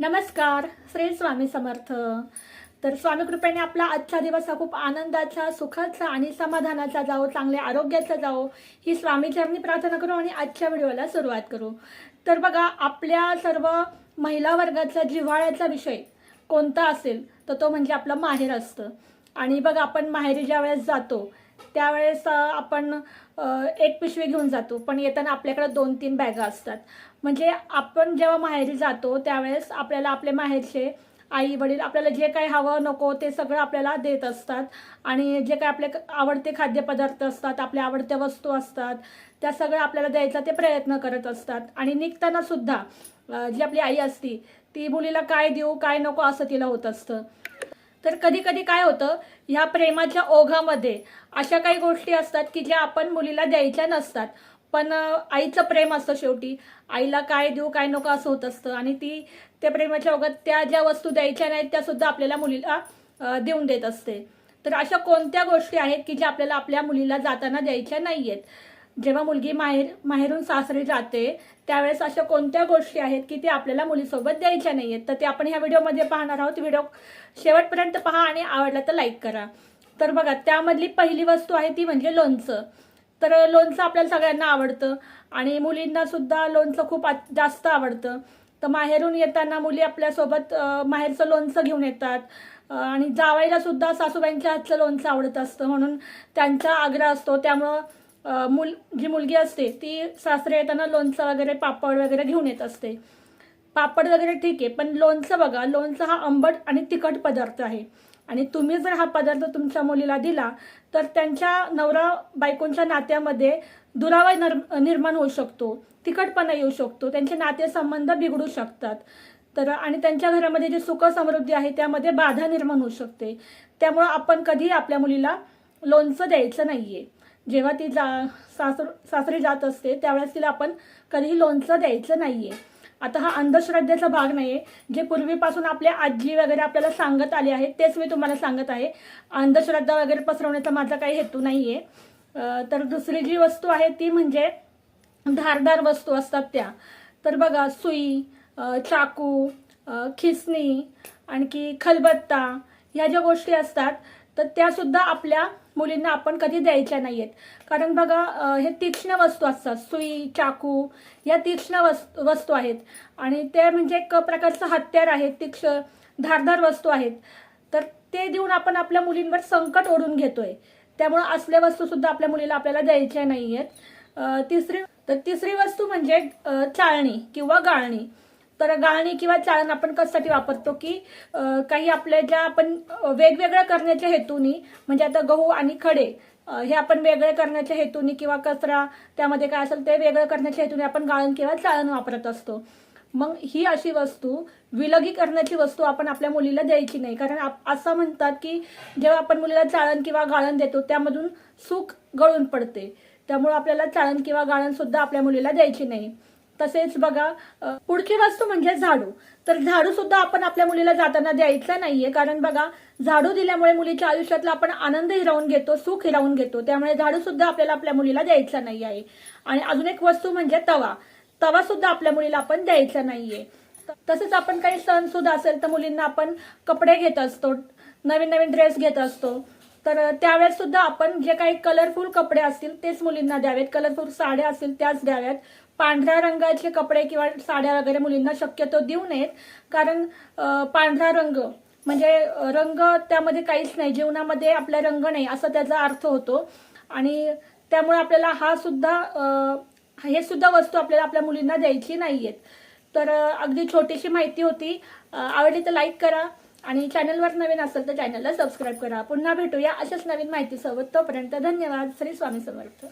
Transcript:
नमस्कार श्री स्वामी समर्थ. तर स्वामी कृपेने आपला आजचा दिवस हा खूप आनंदाचा सुखाचा आणि समाधानाचा जाओ चांगल्या आरोग्याचा जाओ ही स्वामीचरणी प्रार्थना करू आणि आजच्या व्हिडिओला सुरुवात करू. तर बघा आपल्या सर्व महिला वर्गाचा जिव्हाळ्याचा विषय कोणता असेल तर तो म्हणजे आपलं माहेर असतं. आणि बघा आपण माहेरी ज्या वेळेस जातो त्यावेळेस आपण एक पिशवी घेऊन जातो. पण येताना आपल्याकडे दोन तीन बॅगा असतात. म्हणजे आपण जेव्हा माहेरी जातो त्यावेळेस आपल्याला आपले माहेरचे आई वडील आपल्याला जे काही हवं नको ते सगळं आपल्याला देत असतात. आणि जे काही आपले आवडते खाद्यपदार्थ असतात आपल्या आवडत्या वस्तू असतात त्या सगळ्या आपल्याला द्यायचा ते प्रयत्न करत असतात. आणि निघताना सुद्धा जी आपली आई असती ती मुलीला काय देऊ काय नको असं तिला होत असतं. तर कधी कधी काय होतं ह्या प्रेमाच्या ओघामध्ये अशा काही गोष्टी असतात की ज्या आपण मुलीला द्यायच्या नसतात. पण आईचं प्रेम असतं शेवटी. आईला काय देऊ काय नको असं होत असतं. आणि ती त्या प्रेमाच्या ओघात त्या ज्या वस्तू द्यायच्या नाहीत त्या सुद्धा आपल्याला मुलीला देऊन देत असते. तर अशा कोणत्या गोष्टी आहेत की ज्या आपल्याला आपल्या मुलीला जाताना द्यायच्या नाही आहेत जेव्हा मुलगी माहेर माहेरून सासरी जाते त्यावेळेस अशा कोणत्या गोष्टी आहेत की ते आपल्याला मुलीसोबत द्यायच्या नाही आहेत तर ते आपण ह्या व्हिडिओमध्ये पाहणार आहोत. व्हिडिओ शेवटपर्यंत पहा आणि आवडला तर लाईक करा. तर बघा त्यामधली पहिली वस्तू आहे ती म्हणजे लोणचं. तर लोणचं आपल्याला सगळ्यांना आवडतं आणि मुलींना सुद्धा लोणचं खूप जास्त आवडतं. तर माहेरून येताना मुली आपल्यासोबत माहेरचं लोणचं घेऊन येतात. आणि जावायला सुद्धा सासूबाईंच्या हातचं लोणचं आवडत असतं. म्हणून त्यांचा आग्रह असतो. त्यामुळं मुल जी मुलगी असते ती सासरे येताना लोणचं वगैरे पापड वगैरे घेऊन येत असते. पापड वगैरे ठीक आहे पण लोणचं बघा लोणचं हा आंबट आणि तिखट पदार्थ आहे. आणि तुम्ही जर हा पदार्थ तुमच्या मुलीला दिला तर त्यांच्या नवरा बायकोंच्या नात्यामध्ये दुरावा नर- निर्माण होऊ शकतो तिखटपणा येऊ शकतो त्यांचे नातेसंबंध बिघडू शकतात. तर आणि त्यांच्या घरामध्ये जी सुख समृद्धी आहे त्यामध्ये बाधा निर्माण होऊ शकते. त्यामुळं आपण कधीही आपल्या मुलीला लोणचं द्यायचं नाही आहे जेव्हा ती जा सासर सासरी जात असते त्यावेळेस तिला आपण कधीही लोणचं द्यायचं नाहीये. आता हा अंधश्रद्धेचा भाग नाही आहे जे पूर्वीपासून आपल्या आजी वगैरे आपल्याला सांगत आले आहेत तेच मी तुम्हाला सांगत आहे. अंधश्रद्धा वगैरे पसरवण्याचा माझा काही हेतू नाही आहे तर दुसरी जी वस्तू आहे ती म्हणजे धारदार वस्तू असतात त्या. तर बघा सुई चाकू खिसणी आणखी खलबत्ता ह्या ज्या गोष्टी असतात तर त्यासुद्धा आपल्या मुलींना आपण कधी द्यायच्या नाही आहेत कारण बघा हे तीक्ष्ण वस्तू असतात. सुई चाकू या तीक्ष्ण वस्तू वस्तू आहेत. आणि ते म्हणजे एक प्रकारचं हत्यार आहेत तीक्ष्ण धारदार वस्तू आहेत. तर ते देऊन आपण आपल्या मुलींवर संकट ओढून घेतोय. त्यामुळं असल्या वस्तूसुद्धा आपल्या मुलीला आपल्याला द्यायच्या नाही आहेत तिसरी तर तिसरी वस्तू म्हणजे चाळणी किंवा गाळणी. तर गाळणी किंवा चाळण आपण कशासाठी वापरतो की काही आपल्या ज्या आपण वेगवेगळ्या करण्याच्या हेतूनी म्हणजे आता गहू आणि खडे हे आपण वेगळे करण्याच्या हेतूनी किंवा कचरा त्यामध्ये काय असेल ते वेगळं करण्याच्या हेतूने आपण गाळण किंवा चाळण वापरत असतो. मग ही अशी वस्तू विलगीकरणाची वस्तू आपण आपल्या मुलीला द्यायची नाही. कारण आप- असं म्हणतात की जेव्हा आपण मुलीला चाळण किंवा गाळण देतो त्यामधून सुख गळून पडते. त्यामुळे आपल्याला चाळण किंवा गाळण सुद्धा आपल्या मुलीला द्यायची नाही. तसेच बघा पुढची वस्तू म्हणजे झाडू. तर झाडू सुद्धा आपण आपल्या मुलीला जाताना द्यायचा नाहीये. कारण बघा झाडू दिल्यामुळे मुलीच्या आयुष्यातला आपण आनंद हिरावून घेतो सुख हिरावून घेतो. त्यामुळे झाडू सुद्धा आपल्याला आपल्या मुलीला द्यायचा नाही आहे. आणि अजून एक वस्तू म्हणजे तवा. तवा सुद्धा आपल्या मुलीला आपण द्यायचा नाहीये. तसेच आपण काही सण सुद्धा असेल तर मुलींना आपण कपडे घेत असतो नवीन नवीन ड्रेस घेत असतो. तर त्यावेळेस सुद्धा आपण जे काही कलरफुल कपडे असतील तेच मुलींना द्यावेत. कलरफुल साड्या असतील त्याच द्याव्यात. पांढऱ्या रंगाचे कपडे किंवा साड्या वगैरे मुलींना शक्यतो देऊ नयेत. कारण पांढरा रंग म्हणजे रंग त्यामध्ये काहीच नाही. जीवनामध्ये आपला रंग नाही असा त्याचा अर्थ होतो. आणि त्यामुळे आपल्याला हा सुद्धा हे सुद्धा वस्तू आपल्याला आपल्या मुलींना द्यायची नाहीयेत. तर अगदी छोटीशी माहिती होती. आवडली तर लाईक करा आणि चॅनलवर नवीन असेल तर चॅनलला सबस्क्राईब करा. पुन्हा भेटूया अशाच नवीन माहितीसोबत. तोपर्यंत धन्यवाद. श्री स्वामी समर्थ.